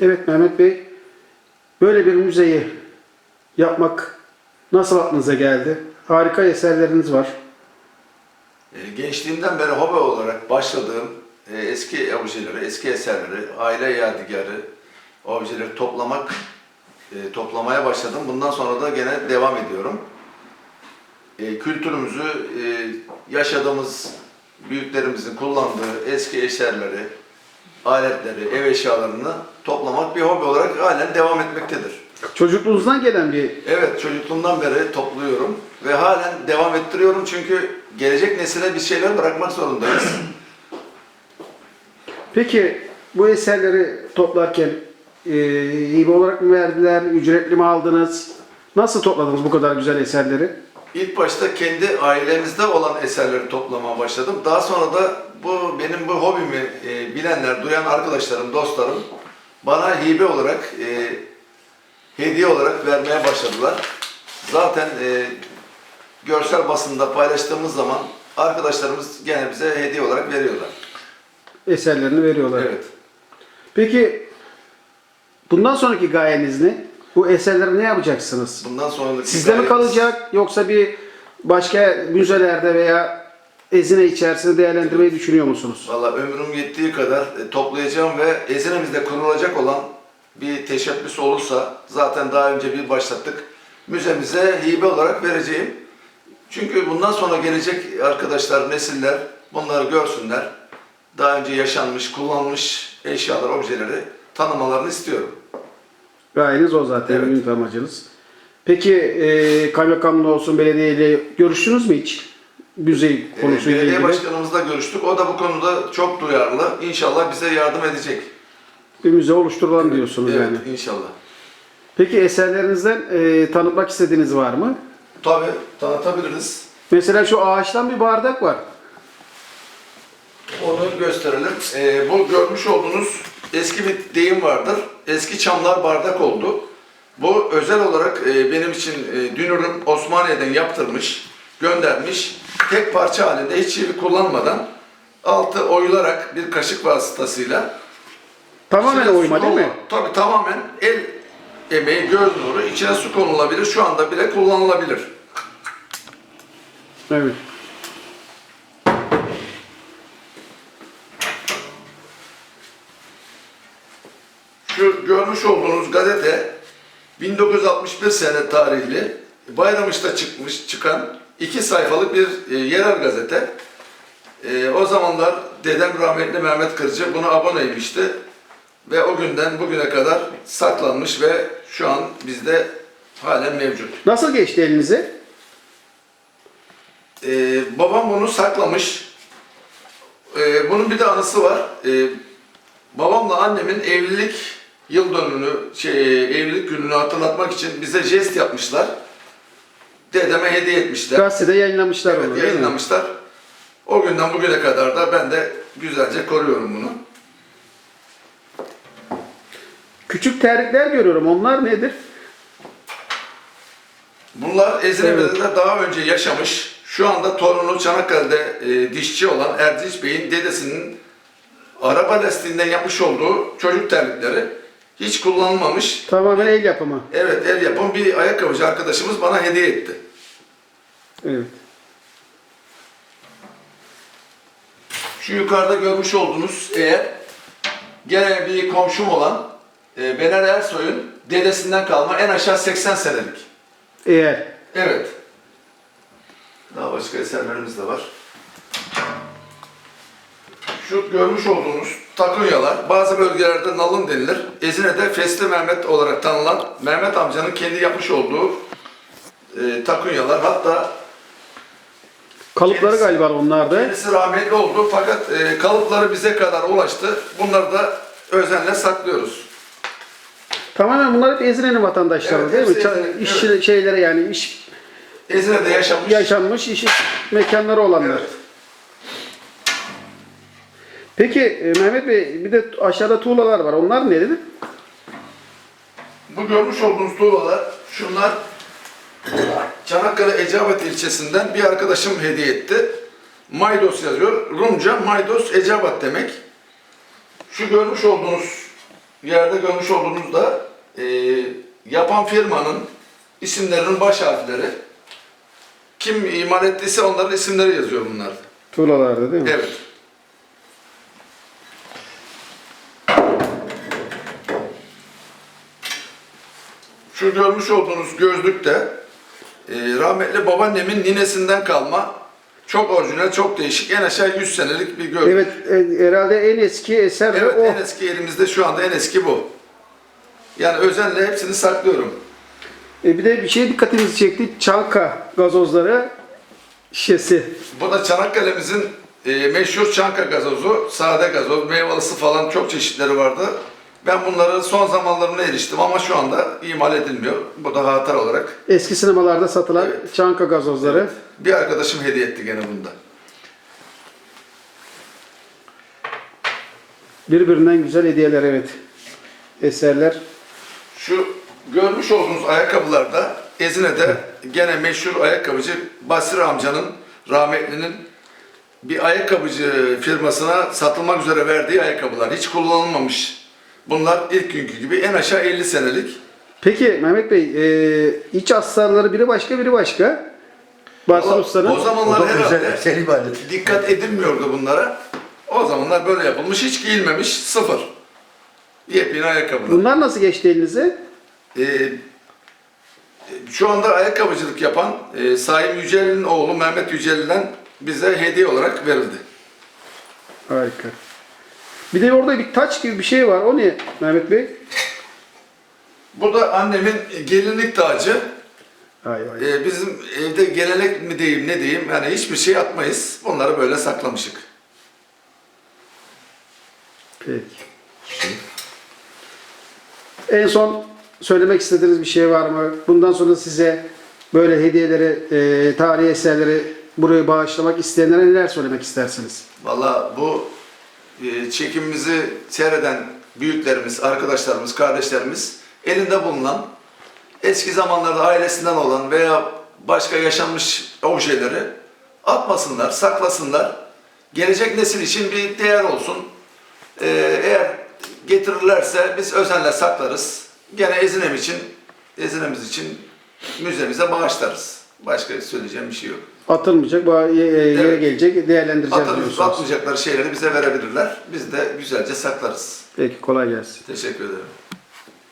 Evet Mehmet Bey, böyle bir müzeyi yapmak nasıl aklınıza geldi? Harika eserleriniz var. E, Gençliğimden beri hobi olarak başladığım e, eski objeleri, eski eserleri, aile yadigarı objeleri toplamak, e, toplamaya başladım. Bundan sonra da gene devam ediyorum. E, Kültürümüzü, yaşadığımız büyüklerimizin kullandığı eski eserleri, aletleri, ev eşyalarını toplamak bir hobi olarak halen devam etmektedir. Çocukluğunuzdan gelen bir Evet, çocukluğumdan beri topluyorum ve halen devam ettiriyorum çünkü gelecek nesile bir şeyler bırakmak zorundayız. Peki bu eserleri toplarken e, hibe olarak mı verdiler, ücretli mi aldınız? Nasıl topladınız bu kadar güzel eserleri? İlk başta kendi ailemizde olan eserleri toplamaya başladım. Daha sonra da bu benim bu hobimi e, bilenler, duyan arkadaşlarım, dostlarım bana hibe olarak, e, hediye olarak vermeye başladılar. Zaten e, görsel basında paylaştığımız zaman arkadaşlarımız gene bize hediye olarak veriyorlar. Eserlerini veriyorlar. Evet. Peki bundan sonraki gayeniz ne? Bu eserleri ne yapacaksınız? Bundan sonraki Sizde mi kalacak yoksa bir başka müzelerde veya ezine içerisinde değerlendirmeyi düşünüyor musunuz? Valla ömrüm yettiği kadar e, toplayacağım ve Ezine'mizde kurulacak olan bir teşebbüs olursa zaten daha önce bir başlattık. Müzemize hibe olarak vereceğim. Çünkü bundan sonra gelecek arkadaşlar, nesiller bunları görsünler. Daha önce yaşanmış, kullanılmış eşyalar, objeleri tanımalarını istiyorum. Gayeniz o zaten, Evet. ümit amacınız. Peki e, kaymakamla olsun belediyeyle görüştünüz mü hiç? Müze Ee, konusuyla Belediye ilgili. başkanımızla görüştük. O da bu konuda çok duyarlı. İnşallah bize yardım edecek. Bir müze oluşturulan diyorsunuz evet, yani. inşallah. Peki eserlerinizden e, tanıtmak istediğiniz var mı? Tabii tanıtabiliriz. Mesela şu ağaçtan bir bardak var. Onu gösterelim. Ee, bu görmüş olduğunuz eski bir deyim vardır. Eski çamlar bardak oldu. Bu özel olarak e, benim için e, dünürüm Osmaniye'den yaptırmış, göndermiş. Tek parça halinde hiç çivi kullanmadan altı oyularak bir kaşık vasıtasıyla. Tamamen İçine su oyma değil mi? Tabii tamamen el emeği, göz nuru. İçine su konulabilir. Şu anda bile kullanılabilir. Evet. Şu görmüş olduğunuz gazete 1961 sene tarihli Bayramış'ta çıkmış çıkan iki sayfalık bir e, yerel gazete. E, o zamanlar dedem rahmetli Mehmet Kırcı buna aboneymişti ve o günden bugüne kadar saklanmış ve şu an bizde halen mevcut. Nasıl geçti elinize? E, babam bunu saklamış. E, bunun bir de anısı var. E, babamla annemin evlilik yıl dönümünü, şey, evlilik gününü hatırlatmak için bize jest yapmışlar. Dedeme hediye etmişler. Gazetede yayınlamışlar Evet, onu değil mi? yayınlamışlar. O günden bugüne kadar da ben de güzelce koruyorum bunu. Küçük terlikler görüyorum. Onlar nedir? Bunlar Ezine'de daha önce yaşamış, şu anda torunu Çanakkale'de e, dişçi olan Erdinç Bey'in dedesinin araba lastiğinden yapmış olduğu çocuk terlikleri. Hiç kullanılmamış. Tamamen el yapımı. Evet, el yapım bir ayakkabıcı arkadaşımız bana hediye etti. Evet. Şu yukarıda görmüş olduğunuz eğer gene bir komşum olan e, Bener Ersoy'un dedesinden kalma en aşağı 80 senelik. Eğer. Evet. Daha başka eserlerimiz de var. Şu görmüş olduğunuz takunyalar bazı bölgelerde nalın denilir. Ezine'de Fesli Mehmet olarak tanınan Mehmet amcanın kendi yapmış olduğu e, takunyalar. Hatta Kalıpları Kendisi- galiba onlar da. kendisi rahmetli oldu fakat e, kalıpları bize kadar ulaştı. Bunları da özenle saklıyoruz. Tamamen bunlar hep Ezine'nin vatandaşları Evet, değil mi? hepsi Ça- Ezine, işçi şeylere yani iş Ezine'de yaşamış. yaşanmış iş mekanları olanlar. Evet. Peki e, Mehmet Bey bir de aşağıda tuğlalar var. Onlar ne dedi? Bu görmüş olduğunuz tuğlalar, şunlar Çanakkale Eceabat ilçesinden bir arkadaşım hediye etti. Maydos yazıyor. Rumca Maydos Eceabat demek. Şu görmüş olduğunuz yerde görmüş olduğunuzda e, yapan firmanın isimlerinin baş harfleri. Kim imal ettiyse onların isimleri yazıyor bunlar. Tuğlalarda değil mi? Evet. Şu görmüş olduğunuz gözlük de e, rahmetli babaannemin ninesinden kalma çok orijinal, çok değişik. En aşağı 100 senelik bir gözlük. Evet, e, herhalde en eski eser Evet, o. en eski elimizde şu anda en eski bu. Yani özenle hepsini saklıyorum. E, bir de bir şey dikkatimizi çekti. Çanka gazozları şişesi. Bu da Çanakkale'mizin e, meşhur Çanka gazozu, sade gazoz, meyvelisi falan çok çeşitleri vardı. Ben bunları son zamanlarına eriştim ama şu anda imal edilmiyor. Bu da hatıra olarak. Eski sinemalarda satılan Evet. çanka gazozları. Bir arkadaşım hediye etti gene bunda. Birbirinden güzel hediyeler evet. Eserler. Şu görmüş olduğunuz ayakkabılarda Ezine'de gene meşhur ayakkabıcı Basri amcanın rahmetlinin bir ayakkabıcı firmasına satılmak üzere verdiği ayakkabılar. Hiç kullanılmamış. Bunlar ilk günkü gibi en aşağı 50 senelik. Peki Mehmet Bey, e, iç astarları biri başka biri başka. Basri O, Usta'nın. o zamanlar O da herhalde güzel, bir alet. dikkat edilmiyordu bunlara. O zamanlar böyle yapılmış. Hiç giyilmemiş. Sıfır. Yepyeni ayakkabılar. Bunlar nasıl geçti elinize? Ee, şu anda ayakkabıcılık yapan e, Saim Yücel'in oğlu Mehmet Yücel'den bize hediye olarak verildi. Harika. Bir de orada bir taç gibi bir şey var. O ne Mehmet Bey? Bu da annemin gelinlik tacı. Ay ay. Ee, bizim evde gelenek mi diyeyim ne diyeyim yani hiçbir şey atmayız. Bunları böyle saklamışık. Peki. En son söylemek istediğiniz bir şey var mı? Bundan sonra size böyle hediyeleri, e, tarihi eserleri buraya bağışlamak isteyenlere neler söylemek istersiniz? Valla bu e, çekimimizi seyreden büyüklerimiz, arkadaşlarımız, kardeşlerimiz elinde bulunan eski zamanlarda ailesinden olan veya başka yaşanmış objeleri atmasınlar, saklasınlar. Gelecek nesil için bir değer olsun. E, eğer getirirlerse biz özenle saklarız. Gene Ezinem için, Ezine'miz için müzemize bağışlarız. Başka söyleyeceğim bir şey yok. Atılmayacak, yere gelecek, değerlendireceğiz Atarız, diyorsunuz. atmayacakları şeyleri bize verebilirler. Biz de güzelce saklarız. Peki, kolay gelsin. Teşekkür ederim.